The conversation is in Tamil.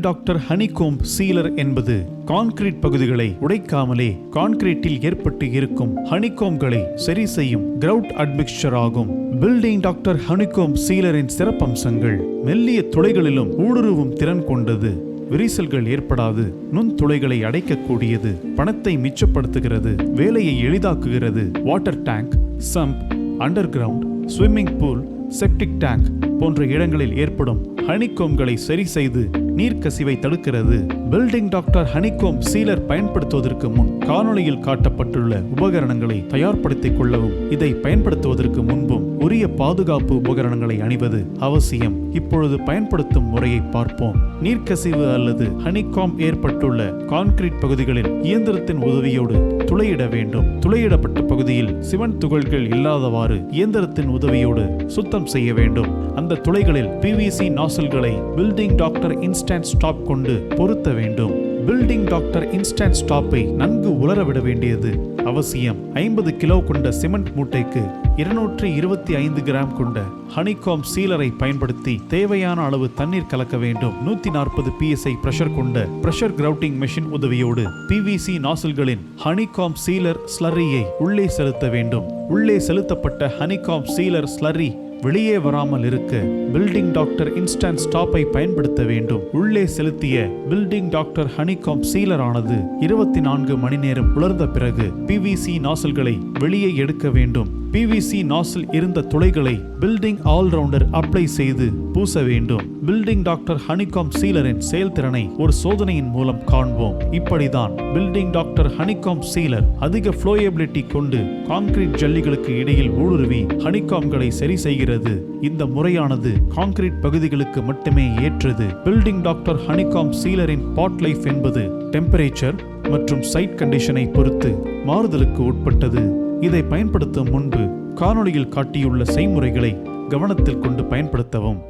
டாக்டர் ஹனிகோம் சீலர் என்பது கான்கிரீட் பகுதிகளை உடைக்காமலே கான்கிரீட்டில் ஏற்பட்டு இருக்கும் ஹனிகோம்களை சரி செய்யும் கிரவுட் அட்மிக்சர் ஆகும். பில்டிங் டாக்டர் ஹனிகோம் சீலரின் சிறப்பம்சங்கள் மெல்லிய துளைகளிலும் ஊடுருவும் திறன் கொண்டது. விரிசல்கள் ஏற்படாது நுண்துளைகளை அடைக்கக்கூடியது பணத்தை மிச்சப்படுத்துகிறது வேலையை எளிதாக்குகிறது. Water tank sump underground swimming pool septic tank போன்ற இடங்களில் ஏற்படும் ஹனிகோம்களை சரி செய்து நீர்க்கசிவை தடுக்கிறது. பில்டிங் டாக்டர் ஹனிகோம் சீலர் பயன்படுத்துவதற்கு முன் காணொளியில் காட்டப்பட்டுள்ள உபகரணங்களை தயார்படுத்திக் கொள்ளவும் இதை பயன்படுத்துவதற்கு முன்பும் உரிய பாதுகாப்பு உபகரணங்களை அணிவது அவசியம். இப்பொழுது பயன்படுத்தும் முறையை பார்ப்போம். நீர்க்கசிவு அல்லது ஹனிகாம் ஏற்பட்டுள்ள கான்கிரீட் பகுதிகளில் இயந்திரத்தின் உதவியோடு துளையிட வேண்டும். துளையிடப்பட்ட பகுதியில் சிவன் துகள்கள் இல்லாதவாறு இயந்திரத்தின் உதவியோடு சுத்தம் செய்ய வேண்டும். அந்த துளைகளில் பிவிசி நாசல்களை பில்டிங் டாக்டர் இன்ஸ்டன்ட் ஸ்டாப் கொண்டு பொருத்த வேண்டும். பில்டிங் டாக்டர் இன்ஸ்டன்ட் ஸ்டாப்பை நன்கு உலரவிட வேண்டியது அவசியம். ஐம்பது கிலோ கொண்ட சிமெண்ட் மூட்டைக்கு இருநூற்றி இருபத்தி ஐந்து கிராம் கொண்ட ஹனிகாம் சீலரை பயன்படுத்தி தேவையான அளவு தண்ணீர் கலக்க வேண்டும். நூத்தி நாற்பது பிஎஸ்ஐ பிரஷர் கொண்ட பிரஷர் கிரவுட்டிங் மெஷின் உதவியோடு பிவிசி நாசில்களின் ஹனிகாம் சீலர் ஸ்லரியை உள்ளே செலுத்த வேண்டும். உள்ளே செலுத்தப்பட்ட ஹனிகாம் சீலர் ஸ்லரி வெளியே வராமல் இருக்க பில்டிங் டாக்டர் இன்ஸ்டன்ட் ஸ்டாப்பை பயன்படுத்த வேண்டும். உள்ளே செலுத்திய பில்டிங் டாக்டர் ஹனிகாம் சீலர் ஆனது இருபத்தி நான்கு மணி நேரம் உலர்ந்த பிறகு பிவிசி நாசல்களை வெளியே எடுக்க வேண்டும். பிவிசி நாசில் இருந்த துளைகளை பில்டிங் ஆல்ரவுண்டர் அப்ளை செய்து பூச வேண்டும். பில்டிங் டாக்டர் ஹனிகாம் சீலரின் செயல்திறனை ஒரு சோதனையின் மூலம் காண்போம். இப்படிதான் பில்டிங் டாக்டர் ஹனிகாம் சீலர் அதிக ஃப்ளோயபிலிட்டி கொண்டு கான்கிரீட் ஜல்லிகளுக்கு இடையில் ஊடுருவி ஹனிகாம்களை சரி செய்கிறது. இந்த முறையானது கான்கிரீட் பகுதிகளுக்கு மட்டுமே ஏற்றது. பில்டிங் டாக்டர் ஹனிகாம் சீலரின் பாட் லைஃப் என்பது டெம்பரேச்சர் மற்றும் சைட் கண்டிஷனை பொறுத்து மாறுதலுக்கு உட்பட்டது. இதை பயன்படுத்தும் முன்பு காணொளியில் காட்டியுள்ள செய்முறைகளை கவனத்தில் கொண்டு பயன்படுத்தவும்.